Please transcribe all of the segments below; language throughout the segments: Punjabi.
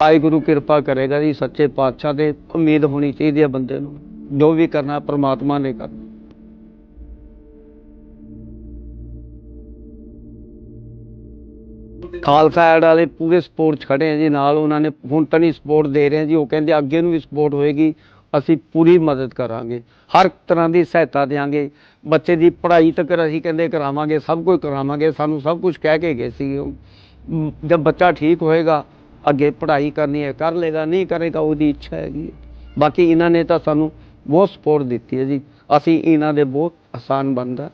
ਵਾਹਿਗੁਰੂ ਕਿਰਪਾ ਕਰੇਗਾ ਜੀ, ਸੱਚੇ ਪਾਤਸ਼ਾਹ ਦੇ ਉਮੀਦ ਹੋਣੀ ਚਾਹੀਦੀ ਹੈ ਬੰਦੇ ਨੂੰ, ਜੋ ਵੀ ਕਰਨਾ ਪ੍ਰਮਾਤਮਾ ਨੇ ਕਰਨਾ। ਖਾਲਸਾ ਐਡ ਵਾਲੇ ਪੂਰੇ ਸਪੋਰਟ 'ਚ ਖੜੇ ਆ ਜੀ, ਨਾਲ ਉਹਨਾਂ ਨੇ ਹੁਣ ਤਾਂ ਨਹੀਂ ਸਪੋਰਟ ਦੇ ਰਹੇ ਜੀ, ਉਹ ਕਹਿੰਦੇ ਅੱਗੇ ਨੂੰ ਵੀ ਸਪੋਰਟ ਹੋਏਗੀ, ਅਸੀਂ ਪੂਰੀ ਮਦਦ ਕਰਾਂਗੇ, ਹਰ ਤਰ੍ਹਾਂ ਦੀ ਸਹਾਇਤਾ ਦੇਵਾਂਗੇ ਬੱਚੇ ਦੀ ਪੜ੍ਹਾਈ ਤੱਕ ਅਸੀਂ ਕਹਿੰਦੇ ਕਰਾਵਾਂਗੇ, ਸਭ ਕੁਝ ਕਰਾਵਾਂਗੇ, ਸਾਨੂੰ ਸਭ ਕੁਝ ਕਹਿ ਕੇ ਗਏ ਸੀ ਜਦ ਬੱਚਾ ਠੀਕ ਹੋਏਗਾ ਅੱਗੇ ਪੜ੍ਹਾਈ ਕਰਨੀ ਹੈ, ਕਰ ਲੇਗਾ ਨਹੀਂ ਕਰੇਗਾ, ਉਹਦੀ ਇੱਛਾ ਹੈਗੀ ਬਾਕੀ ਇਹਨਾਂ ਨੇ ਤਾਂ ਸਾਨੂੰ ਬਹੁਤ ਸਪੋਰਟ ਦਿੱਤੀ ਹੈ ਜੀ। ਅਸੀਂ ਇਹਨਾਂ ਦੇ ਬਹੁਤ ਆਸਾਨ ਬੰਦਾ।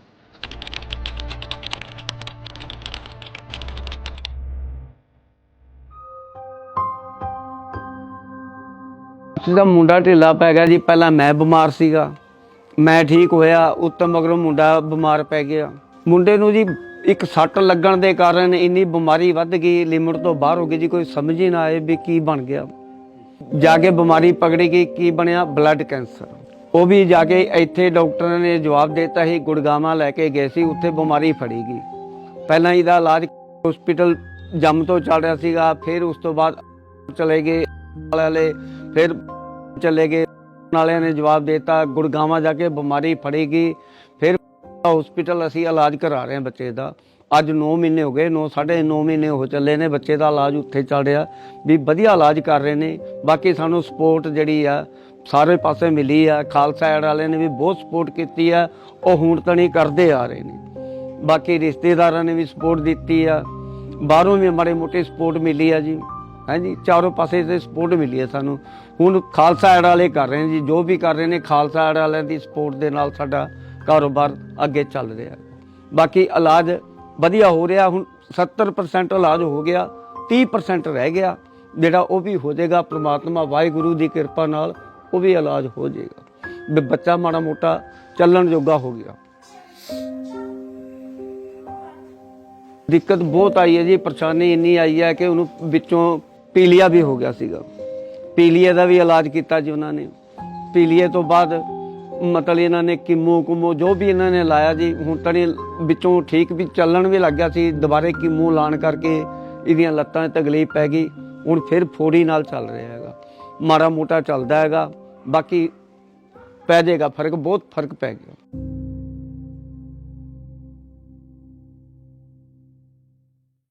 ਜਿਹਦਾ ਮੁੰਡਾ ਢਿੱਲਾ ਪੈ ਗਿਆ ਜੀ। ਪਹਿਲਾਂ ਮੈਂ ਬਿਮਾਰ ਸੀਗਾ। ਮੈਂ ਠੀਕ ਹੋਇਆ ਉੱਤੋਂ ਮਗਰੋਂ ਮੁੰਡਾ ਬਿਮਾਰ ਪੈ ਗਿਆ। ਮੁੰਡੇ ਨੂੰ ਜੀ ਇੱਕ ਸੱਟ ਲੱਗਣ ਦੇ ਕਾਰਨ ਇੰਨੀ ਬਿਮਾਰੀ ਵੱਧ ਗਈ, ਲਿਮਟ ਤੋਂ ਬਾਹਰ ਹੋ ਗਈ ਜੀ, ਕੋਈ ਸਮਝ ਹੀ ਨਾ ਆਏ ਵੀ ਕੀ ਬਣ ਗਿਆ। ਜਾ ਕੇ ਬਿਮਾਰੀ ਪਕੜੀ ਗਈ, ਕੀ ਬਣਿਆ? ਬਲੱਡ ਕੈਂਸਰ ਉਹ ਵੀ ਜਾ ਕੇ ਇੱਥੇ ਡਾਕਟਰਾਂ ਨੇ ਜਵਾਬ ਦਿੱਤਾ ਸੀ, ਗੁੜਗਾਵਾਂ ਲੈ ਕੇ ਗਏ ਸੀ, ਉੱਥੇ ਬਿਮਾਰੀ ਫੜੀ ਗਈ। ਪਹਿਲਾਂ ਇਹਦਾ ਇਲਾਜ ਹਸਪੀਟਲ ਜੰਮ ਤੋਂ ਚੱਲ ਰਿਹਾ ਸੀਗਾ, ਫਿਰ ਉਸ ਤੋਂ ਬਾਅਦ ਚਲੇ ਗਏ ਵਾਲੇ, ਫਿਰ ਚਲੇ ਗਏ। ਵਾਲਿਆਂ ਨੇ ਜਵਾਬ ਦਿੱਤਾ, ਗੁੜਗਾਵਾਂ ਜਾ ਕੇ ਬਿਮਾਰੀ ਫੜੀ ਗਈ, ਫਿਰ ਹਸਪੀਟਲ ਅਸੀਂ ਇਲਾਜ ਕਰਾ ਰਹੇ ਹਾਂ ਬੱਚੇ ਦਾ। ਅੱਜ 9 ਮਹੀਨੇ ਹੋ ਗਏ 9 9.5 ਮਹੀਨੇ ਹੋ ਚੱਲੇ ਨੇ, ਬੱਚੇ ਦਾ ਇਲਾਜ ਉੱਥੇ ਚੱਲ ਰਿਹਾ। ਵੀ ਵਧੀਆ ਇਲਾਜ ਕਰ ਰਹੇ ਨੇ। ਬਾਕੀ ਸਾਨੂੰ ਸਪੋਰਟ ਜਿਹੜੀ ਆ, ਸਾਰੇ ਪਾਸੇ ਮਿਲੀ ਆ। ਖਾਲਸਾ ਐਡ ਵਾਲਿਆਂ ਨੇ ਵੀ ਬਹੁਤ ਸਪੋਰਟ ਕੀਤੀ ਆ। ਉਹ ਹੁਣ ਤਣੀ ਕਰਦੇ ਆ ਰਹੇ ਨੇ। ਬਾਕੀ ਰਿਸ਼ਤੇਦਾਰਾਂ ਨੇ ਵੀ ਸਪੋਰਟ ਦਿੱਤੀ ਆ। ਬਾਹਰੋਂ ਵੀ ਮਾੜੇ ਮੋਟੇ ਸਪੋਰਟ ਮਿਲੀ ਆ ਜੀ। ਹਾਂਜੀ ਚਾਰੋਂ ਪਾਸੇ ਤੇ ਸਪੋਰਟ ਮਿਲੀ ਹੈ ਸਾਨੂੰ। ਹੁਣ ਖਾਲਸਾ ਐਡ ਵਾਲੇ ਕਰ ਰਹੇ ਨੇ ਜੀ। ਜੋ ਵੀ ਕਰ ਰਹੇ ਨੇ, ਖਾਲਸਾ ਐਡ ਵਾਲਿਆਂ ਦੀ ਸਪੋਰਟ ਦੇ ਨਾਲ ਸਾਡਾ ਕਾਰੋਬਾਰ ਅੱਗੇ ਚੱਲ ਰਿਹਾ। ਬਾਕੀ ਇਲਾਜ ਵਧੀਆ ਹੋ ਰਿਹਾ, ਹੁਣ 70% ਇਲਾਜ ਹੋ ਗਿਆ 30% ਰਹਿ ਗਿਆ, ਜਿਹੜਾ ਉਹ ਵੀ ਹੋ ਜਾਏਗਾ। ਪ੍ਰਮਾਤਮਾ ਵਾਹਿਗੁਰੂ ਦੀ ਕਿਰਪਾ ਨਾਲ ਉਹ ਵੀ ਇਲਾਜ ਹੋ ਜਾਏਗਾ। ਬੱਚਾ ਮਾੜਾ ਮੋਟਾ ਚੱਲਣ ਜੋਗਾ ਹੋ ਗਿਆ। ਦਿੱਕਤ ਬਹੁਤ ਆਈ ਹੈ ਜੀ, ਪਰੇਸ਼ਾਨੀ ਇੰਨੀ ਆਈ ਹੈ ਕਿ ਉਹਨੂੰ ਵਿੱਚੋਂ ਪੀਲੀਆ ਵੀ ਹੋ ਗਿਆ ਸੀਗਾ। ਪੀਲੀਏ ਦਾ ਵੀ ਇਲਾਜ ਕੀਤਾ ਜੀ ਉਹਨਾਂ ਨੇ। ਪੀਲੀਏ ਤੋਂ ਬਾਅਦ ਮਤਲਬ ਇਹਨਾਂ ਨੇ ਕੀਮੋ ਕੁਮੋ ਜੋ ਵੀ ਇਹਨਾਂ ਨੇ ਲਾਇਆ ਜੀ, ਹੁਣ ਤਣੀ ਵਿੱਚੋਂ ਠੀਕ ਵੀ ਚੱਲਣ ਵੀ ਲੱਗ ਗਿਆ ਸੀ, ਦੁਬਾਰੇ ਕੀਮੋ ਲਾਣ ਕਰਕੇ ਇਹਦੀਆਂ ਲੱਤਾਂ 'ਚ ਤਕਲੀਫ ਪੈ ਗਈ, ਹੁਣ ਫਿਰ ਫੋੜੀ ਨਾਲ ਚੱਲ ਰਿਹਾ ਹੈਗਾ। ਮਾੜਾ ਮੋਟਾ ਚੱਲਦਾ ਹੈਗਾ, ਬਾਕੀ ਪੈ ਜਾਏਗਾ, ਫ਼ਰਕ ਬਹੁਤ ਫ਼ਰਕ ਪੈ ਗਿਆ।